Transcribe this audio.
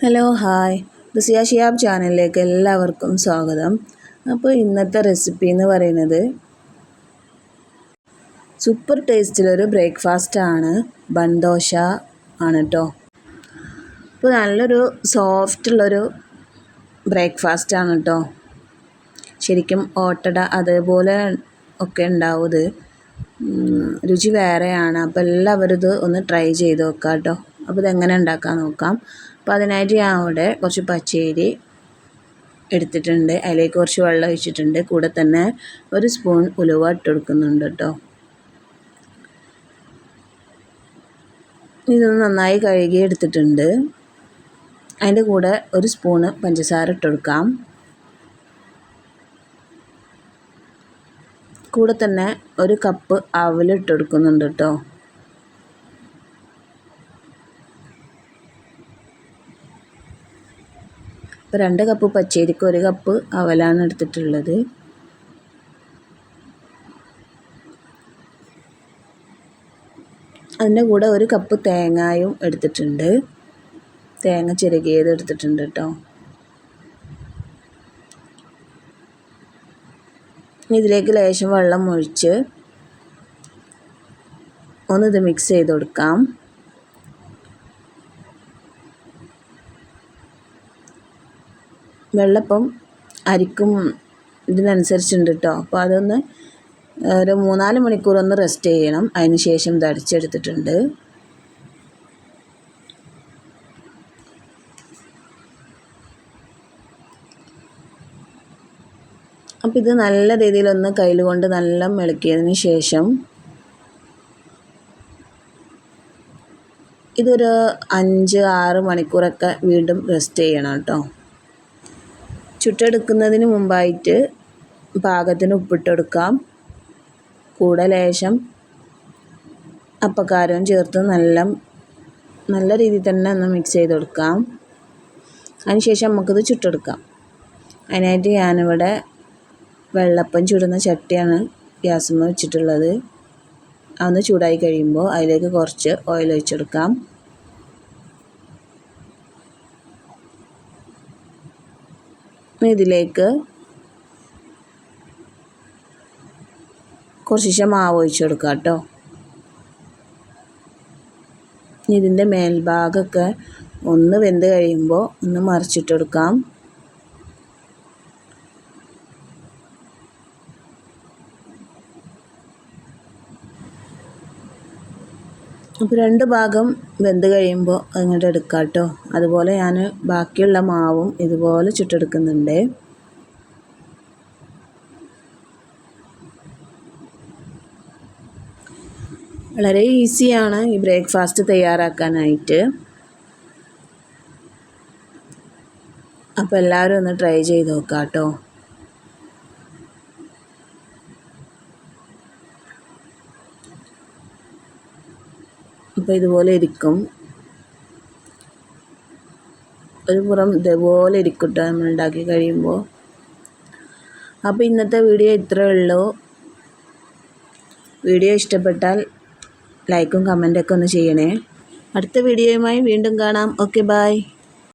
Hello hi Rusiya Shiyab ചാനലിലേക്ക് എല്ലാവർക്കും സ്വാഗതം. അപ്പോൾ ഇന്നത്തെ റെസിപ്പി എന്ന് പറയുന്നത് സൂപ്പർ ടേസ്റ്റിലൊരു ബ്രേക്ക്ഫാസ്റ്റ് ആണ്. ബൺ ദോശ ആണ് കേട്ടോ അപ്പോൾ നല്ലൊരു സോഫ്റ്റുള്ളൊരു ബ്രേക്ക്ഫാസ്റ്റ് ആണ് കേട്ടോ ശരിക്കും ഓട്ടട അതേപോലെ ഒക്കെ ഉണ്ടാവും ഇത്. രുചി വേറെയാണ്. അപ്പോൾ എല്ലാവരും ഇത് ഒന്ന് ട്രൈ ചെയ്ത് നോക്കാം കേട്ടോ അപ്പോൾ ഇതെങ്ങനെ ഉണ്ടാക്കാൻ നോക്കാം. അപ്പോൾ അതിനായിട്ട് ഞാൻ അവിടെ കുറച്ച് പച്ചരി എടുത്തിട്ടുണ്ട്. അതിലേക്ക് കുറച്ച് വെള്ളം ഒഴിച്ചിട്ടുണ്ട്. കൂടെ തന്നെ ഒരു സ്പൂൺ ഉലുവ ഇട്ട് കൊടുക്കുന്നുണ്ട് കേട്ടോ. ഇതൊന്ന് നന്നായി കഴുകി എടുത്തിട്ടുണ്ട്. അതിന്റെ കൂടെ ഒരു സ്പൂണ് പഞ്ചസാര ഇട്ട് കൊടുക്കാം. കൂടെ തന്നെ ഒരു കപ്പ് അവലിട്ട് കൊടുക്കുന്നുണ്ട് കേട്ടോ. ഇപ്പോൾ രണ്ട് കപ്പ് പച്ചരിക്ക് ഒരു കപ്പ് അവലാണ് എടുത്തിട്ടുള്ളത്. അതിന്റെ കൂടെ ഒരു കപ്പ് തേങ്ങായും എടുത്തിട്ടുണ്ട്. തേങ്ങ ചിരകിയത് എടുത്തിട്ടുണ്ട് കേട്ടോ ഇതിലേക്ക് ലേശം വെള്ളം ഒഴിച്ച് ഒന്നിത് മിക്സ് ചെയ്ത് കൊടുക്കാം. വെള്ളപ്പം അരിക്കും ഇതിനനുസരിച്ചുണ്ട് കേട്ടോ അപ്പോൾ അതൊന്ന് ഒരു മൂന്നാൽ മണിക്കൂർ ഒന്ന് റെസ്റ്റ് ചെയ്യണം. അതിന് ശേഷം ഇത് അടിച്ചെടുത്തിട്ടുണ്ട്. അപ്പോൾ ഇത് നല്ല രീതിയിലൊന്ന് കയ്യിൽ കൊണ്ട് നല്ല മിളക്കിയതിന് ശേഷം ഇതൊരു അഞ്ച് ആറ് മണിക്കൂറൊക്കെ വീണ്ടും റെസ്റ്റ് ചെയ്യണം കേട്ടോ ചുട്ടെടുക്കുന്നതിന് മുമ്പായിട്ട് പാകത്തിന് ഉപ്പിട്ടെടുക്കാം. കൂടെ ലേശം അപ്പക്കാരവും ചേർത്ത് നല്ല നല്ല രീതിയിൽ തന്നെ ഒന്ന് മിക്സ് ചെയ്ത് കൊടുക്കാം അതിനുശേഷം നമുക്കിത് ചുട്ടെടുക്കാം. അതിനായിട്ട് ഞാനിവിടെ വെള്ളപ്പം ചുടുന്ന ചട്ടിയാണ് ഗ്യാസുമ്മ വെച്ചിട്ടുള്ളത്. അതൊന്ന് ചൂടായി കഴിയുമ്പോൾ അതിലേക്ക് കുറച്ച് ഓയിൽ ഒഴിച്ചെടുക്കാം. ഇതിലേക്ക് കുറച്ച് മാവ് ഒഴിച്ചു കൊടുക്കുക കേട്ടോ. ഇതിന്റെ മേൽഭാഗമൊക്കെ ഒന്ന് വെന്ത് കഴിയുമ്പോൾ ഒന്ന് മറിച്ചിട്ട് കൊടുക്കാം. അപ്പോൾ രണ്ട് ഭാഗം വെന്ത് കഴിയുമ്പോൾ അങ്ങോട്ട് എടുക്കാം കേട്ടോ. അതുപോലെ ഞാൻ ബാക്കിയുള്ള മാവും ഇതുപോലെ ചുട്ടെടുക്കുന്നുണ്ട്. വളരെ ഈസിയാണ് ഈ ബ്രേക്ക്ഫാസ്റ്റ് തയ്യാറാക്കാനായിട്ട്. അപ്പോൾ എല്ലാവരും ഒന്ന് ട്രൈ ചെയ്ത് നോക്കാം കേട്ടോ. അപ്പോൾ ഇതുപോലെ ഇരിക്കും. ഒരു പുറം ഇതേപോലെ ഇരിക്കട്ടെ നമ്മൾ ഉണ്ടാക്കി കഴിയുമ്പോൾ അപ്പോൾ ഇന്നത്തെ വീഡിയോ ഇത്രയേ ഉള്ളൂ. വീഡിയോ ഇഷ്ടപ്പെട്ടാൽ ലൈക്കും കമന്റൊക്കെ ഒന്ന് ചെയ്യണേ. അടുത്ത വീഡിയോയുമായി വീണ്ടും കാണാം. Okay bye